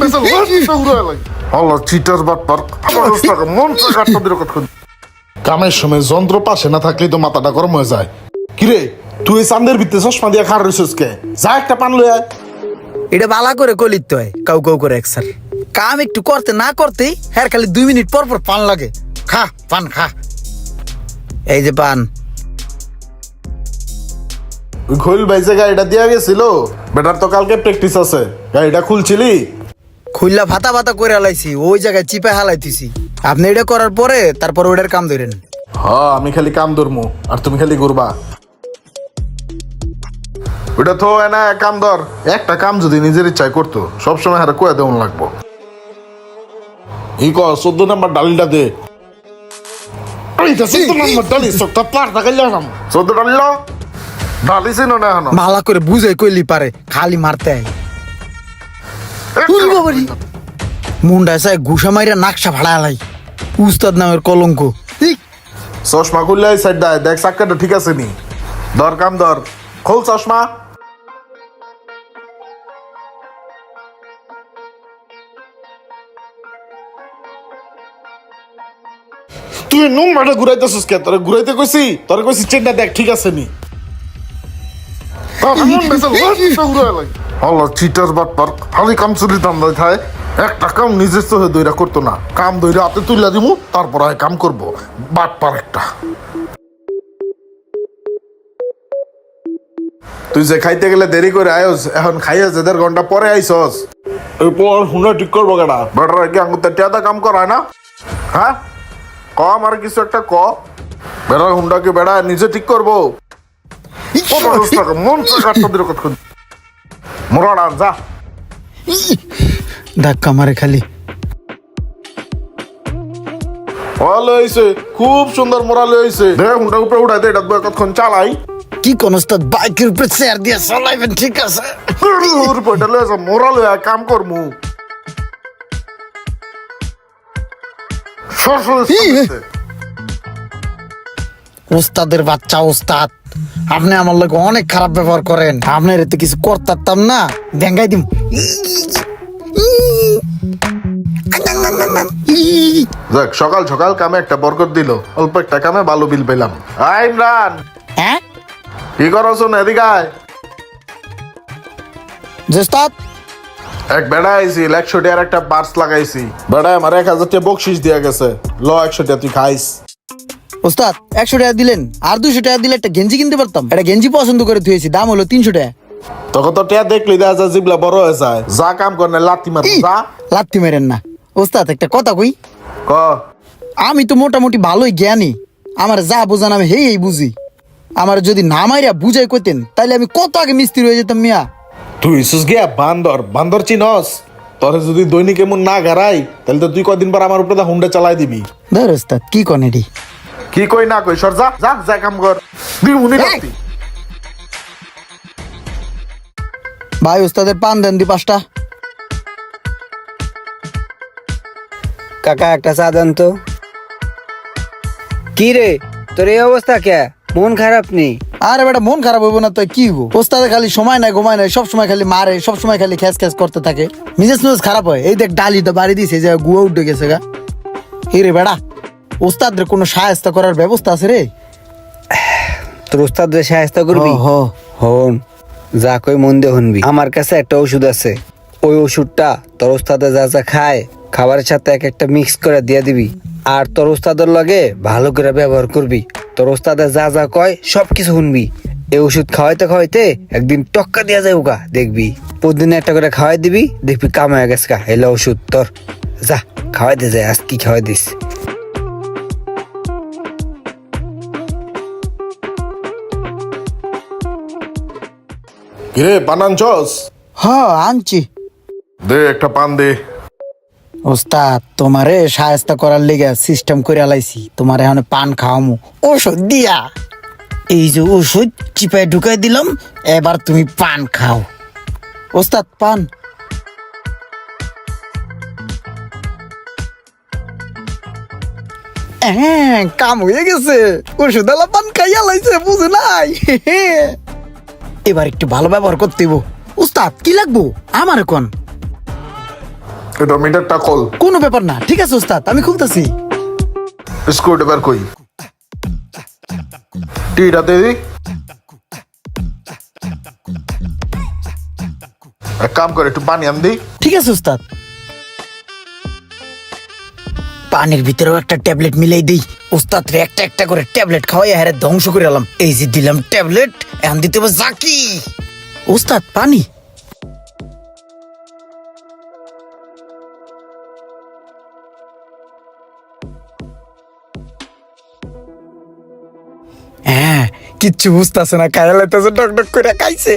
বেসে লাগে চিটার টাকা মন কামের সময় যন্ত্র পাশে না থাকলেই তো মাথাটা গরম হয়ে যায়। কিরে তুই চান্দের ভিতরে চশমা দিয়ে খার রইছিস কে? যা একটা পান লয়ে আয়। এটা বালা করে কলিত হয় কাউ কাউ করে এক স্যার। কাম একটু করতে না করতেই হ্যাঁ খালি দুই মিনিট পর পর পান লাগে। খা পান খা। এই যে পান। ওই খৈল গাড়িটা দিয়া গেছিল। বেটার তো কালকে প্র্যাকটিস আছে। গাড়িটা খুলছিলি? খুললা ভাতা ভাতা করে হালাইছি ওই জায়গায় চিপে হালাইতেছি। আপনি এটা করার পরে তারপর ওইটার কাম ধরেন। হ আমি খালি কাম ধরমু আর তুমি খালি ঘুরবা। ওটা তো না কাম ধর একটা কাম যদি নিজের ইচ্ছায় করতো সবসময় হারে কয়ে দেমন লাগবো। ই ক চোদ্দ নাম্বার ডালিটা দে। চোদ্দ নাম্বার ডালি চোদ্দ ডালি লো না ভালা করে বুঝাই কইলি পারে খালি মারতে হয় বাবারি। মুন্ডা চাই ঘুষা মাইরা নাকশা ভাড়া উস্তাদ নামের কলঙ্ক। চশমা খুললে এই সাইড দেয় দেখ চাক্কাটা ঠিক আছে নি। ধর কাম ধর। খোল চশমা। তুই নুন মাঠে ঘুরাইতেছিস কে? তোরে ঘুরাইতে কইছি? তোরে কইছি চেনটা দেখ ঠিক আছে নি। আল্লাহ চিটার বাটপার খালি কাম চুরি দান্দায় খায় একটা কাম নিজের চোখে দইরা করতো না। কাম দইরা হাতে তুইলা দিমু তারপর হয় কাম করব। বাটপার একটা। তুই যে খাইতে গেলে দেরি করে আয়স এখন খাইয়া যে দেড় ঘণ্টা পরে আইসস। এরপর হুনা ঠিক করব কেডা? বেটার কি আঙ্গুতে টিয়াদা কাম করায় না? হ্যাঁ? ক আমার কিছু একটা ক। বেড়ার হুন্ডাকে বেড়া নিজে ঠিক করব? মোরাড়া যা ধাক্কা মারে খালি ভালো হয়েছে খুব সুন্দর মোরালে হয়েছে দেখ হুন্ডা উপরে উঠাই দে এটা কতক্ষণ চালাই কি কোন ওস্তাদ বাইকের উপরে চেয়ার দিয়ে চালাইবেন ঠিক আছে ওর পয়টা লয়ে মোরাল হয়ে কাম করমু। ওস্তাদের বাচ্চা ওস্তাদ আপনি আমার লোক অনেক খারাপ ব্যবহার করেন। আপনার এতে কিছু করতাম না। দেঙ্গাই দিম। দেখ সকাল সকাল কামে একটা বরকত দিল। অল্প একটা কামে ভালো বিল পেলাম। আই ইমরান। হ্যাঁ? কি করো শোন এদিকে আয়। এক বেড়া আইছি একশো টাকার একটা পার্স লাগাইছি। বেড়া আমার এক হাজার টাকা বকশিস দিয়া গেছে। ল একশো টাকা তুই খাইস। ওস্তাদ একশো টাকা দিলেন। আর দুশো টাকা দিলে একটা গেঞ্জি কিনতে পারতাম। একটা গেঞ্জি পছন্দ করে থুয়েছি দাম হলো তিনশো টাকা। তখন তো টিয়া দেখলি দেখা যায় জিবলা বড় হয়ে যায়। যা কাম কর না লাত্তি মার ই, যা। লাত্তি মেরেন না। ওস্তাদ একটা কথা কই? ক। আমি তো মোটামুটি ভালোই জ্ঞানী। আমার যা বোঝান আমি হেই এই বুঝি। আমার যদি না মাইরা বুঝাই কইতেন তাহলে আমি কত আগে মিস্ত্রি হয়ে যেতাম মিয়া। তুই সুস গিয়া বান্দর বান্দর চিনস? তোরে যদি দৈনিক এমন না গারাই তাহলে তো তুই কদিন পর আমার উপরে হুন্ডা চালাই দিবি। ধর ওস্তাদ কি কন এটি? কি কই না কই সর যা যা যা কাম কর। তুই উনি এই! ভাই ওস্তাদের পান দেন দি পাঁচটা। কাকা একটা চা দেন তো। কি রে তোর এই অবস্থা কে? মন খারাপ নেই আরে বেটা মন খারাপ হইব না তো কি হইব? ওস্তাদে খালি সময় নাই ঘুমায় নাই সব সময় খালি মারে সব সময় খালি খ্যাস খ্যাস করতে থাকে। মিজেস মিজেস খারাপ হয়। এই দেখ ডালি তো বাড়ি দিছে যে গুয়া উঠে গেছে গা। হে রে বেটা ওস্তাদের কোনো সাহায্য করার ব্যবস্থা আছে রে? তোর উস্তাদের সাহায্য করবি? হ। হন যা কই মন দিয়ে শুনবি আমার কাছে একটা ওষুধ আছে। ওই ওষুধটা তোর উস্তাদে যা যা খায় খাবারের সাথে এক একটা মিক্স করে দিয়ে দিবি। আর তোর উস্তাদের লগে ভালো করে ব্যবহার করবি। তোর উস্তাদে যা যা কয় সব কিছু শুনবি। এই ওষুধ খাওয়াইতে খাওয়াইতে একদিন টক্কা দিয়া যায় গা দেখবি। প্রতিদিন একটা করে খাওয়াই দিবি দেখবি কাম হয়ে গেছে এলো ওষুধ তোর। যা খাওয়াই দে যায় আজ কি খাওয়াই দিস। কিরে বানান চস হ্যাঁ আনছি। দে একটা পান দে। ওস্তাদ তোমারে সাহায্য করার লেগে সিস্টেম করে আলাইছি তোমার এখন পান খাওয়ামু। ওষুধ দিয়া। এই যে ওষুধ চিপায় ঢুকাই দিলাম এবার তুমি পান খাও। ওস্তাদ পান। হ্যাঁ কাম হয়ে গেছে। ওষুধ আলা পান খাইয়া লাইছে বুঝে নাই। এবার একটু ভালো ব্যবহার করতে উস্তাদ কি লাগবো? আমার এখন এটা মিটারটা কল কোনো ব্যাপার না ঠিক আছে উস্তাদ আমি খুলতেছি। স্ক্রু এবার কই? টিটা দে। এক কাম করে একটু পানি আন দি। ঠিক আছে উস্তাদ। পানির ভিতরেও একটা ট্যাবলেট মিলাই দিই। উস্তাদ রে একটা একটা করে ট্যাবলেট খাওয়াই হারে ধ্বংস করে এলাম। এই যে দিলাম ট্যাবলেট এখন দিতে হবে জাকি উস্তাদ পানি। হ্যাঁ কিচ্ছু বুঝতেছে না খাইয়া লাইতেছে টক করে খাইছে।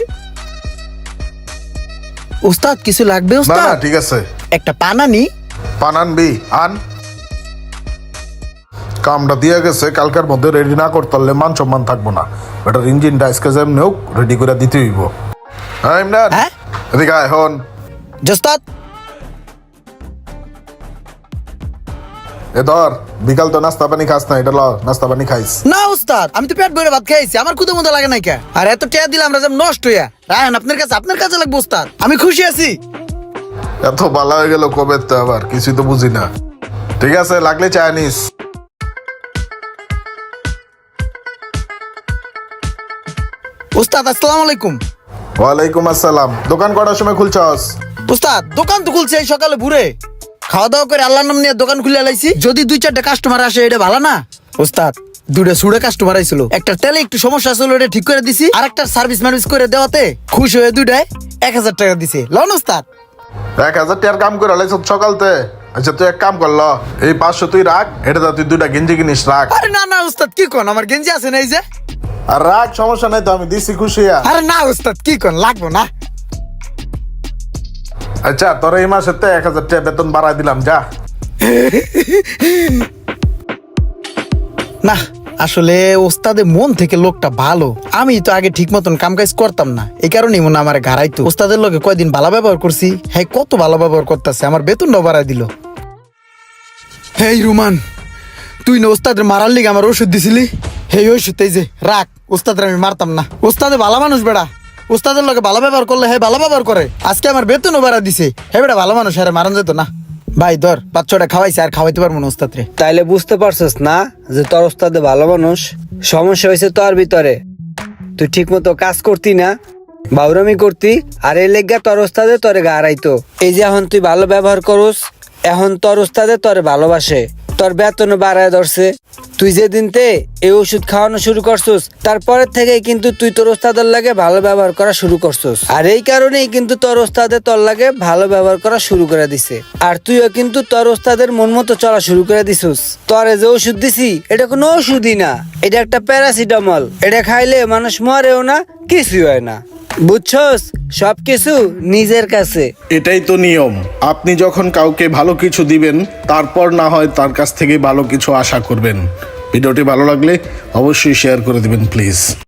উস্তাদ কিছু লাগবে উস্তাদ ঠিক আছে। একটা পানানি পান আনবি আন। কামটা দিয়ে গেছে কালকার মধ্যে রেডি না করতে পারলে মান সম্মান থাকব না। এটার ইঞ্জিনটা আজকে যেমনি হোক রেডি করে দিতে হইব। হ্যাঁ ইমরান? হ্যাঁ? এদিকে হন। জোস্তাদ? এ ধর বিকাল তো নাস্তা পানি খাস না এটা ল নাস্তা পানি খাইস। না উস্তাদ আমি তো পেট ভরে ভাত খাইছি আমার খুদে মতো লাগে নাই কে? আর এত টিয়া দিলাম রাজাম নষ্ট হইয়া। রায়ন আপনার কাছে আপনার কাছে লাগবে উস্তাদ আমি খুশি আছি। এত ভালো হয়ে গেল কবে তো আবার কিছুই তো বুঝি না। ঠিক আছে লাগলে চায় উস্তাদ আসসালামু আলাইকুম। ওয়ালাইকুম আসসালাম। দোকান কটার সময় খুলছস? উস্তাদ দোকান তো খুলছে এই সকালে ভুরে। খাওয়া দাওয়া করে আল্লাহর নাম নিয়ে দোকান খুলে লাইছি যদি দুই চারটা কাস্টমার আসে এটা ভালো না? উস্তাদ দুটো সুড়ে কাস্টমার আইছিল। একটা তেলে একটু সমস্যা ছিল এটা ঠিক করে দিছি। আর একটা সার্ভিস মার্ভিস করে দেওয়াতে খুশি হয়ে দুইটায় এক হাজার টাকা দিছে। লন উস্তাদ। এক হাজার টাকার কাম করে লাইছ সকালতে। আচ্ছা তুই এক কাম করল এই পাঁচশো তুই রাখ এটা তুই দুটা গেঞ্জি কিনিস রাখ। আরে না না উস্তাদ কি কোন? আমার গেঞ্জি আছে না এই যে? আর রাখ সমস্যা নাই তো আমি দিছি খুশি আরে। না উস্তাদ কি কোন লাগবো না। আচ্ছা তোর এই মাসে তো এক হাজার টাকা বেতন বাড়াই দিলাম যা। না আসলে ওস্তাদে মন থেকে লোকটা ভালো। আমি তো আগে ঠিক মতন কাম কাজ করতাম না এই কারণেই মনে আমার ঘাড়াইতো। ওস্তাদের লোকে কয়দিন ভালো ব্যবহার করছি হ্যাঁ কত ভালো ব্যবহার করতেছে আমার বেতনটাও বাড়াই দিল। হেই রুমান তুই না ওস্তাদের মারার লিগে আমার ওষুধ দিছিলি? হেই ওষুধ এই যে রাখ। ওস্তাদের আমি মারতাম না। ওস্তাদে ভালো মানুষ বেড়া। উস্তাদের লোকে ভালো ব্যবহার করলে হ্যাঁ ভালো ব্যবহার করে। আজকে আমার বেতনও বাড়া দিছে। হে বেটা ভালো মানুষ হ্যাঁ মারান যেত না। ভাই, ধর, বাচ্চাটা খাওয়াইছে, আর খাওয়াইতে পারব না ওস্তাদ রে তাইলে বুঝতে পারছিস না যে তোর ওস্তাদে ভালো মানুষ। সমস্যা হয়েছে তোর ভিতরে। তুই ঠিক মতো কাজ করতি না, বাউরামি করতি, আর এই লেগা তোর ওস্তাদে তোরে গা হারাইতো। এই যে এখন তুই ভালো ব্যবহার করস, এখন তোর ওস্তাদে তোরে ভালোবাসে। তোর বেতন বাড়ায় ধরছে। তুই যেদিনতে এই ওষুধ খাওয়ানো শুরু করছস তারপরের থেকে কিন্তু তুই তোর ওস্তাদের লাগে ভালো ব্যবহার করা শুরু করছস। আর এই কারণেই কিন্তু তোর ওস্তাদে তোর লাগে ভালো ব্যবহার করা শুরু করে দিছে। আর তুইও কিন্তু তোর ওস্তাদের মন মতো চলা শুরু করে দিছিস। তোরে যে ওষুধ দিছি, এটা কোনো ওষুধই না। এটা একটা প্যারাসিটামল। এটা খাইলে মানুষ মরেও না, কিছুই হয় না। বুঝছস? সবকিছু নিজের কাছে। এটাই তো নিয়ম। আপনি যখন কাউকে ভালো কিছু দিবেন, তারপর না হয় তার কাছ থেকে ভালো কিছু আশা করবেন। ভিডিওটি ভালো লাগলে অবশ্যই শেয়ার করে দিবেন প্লিজ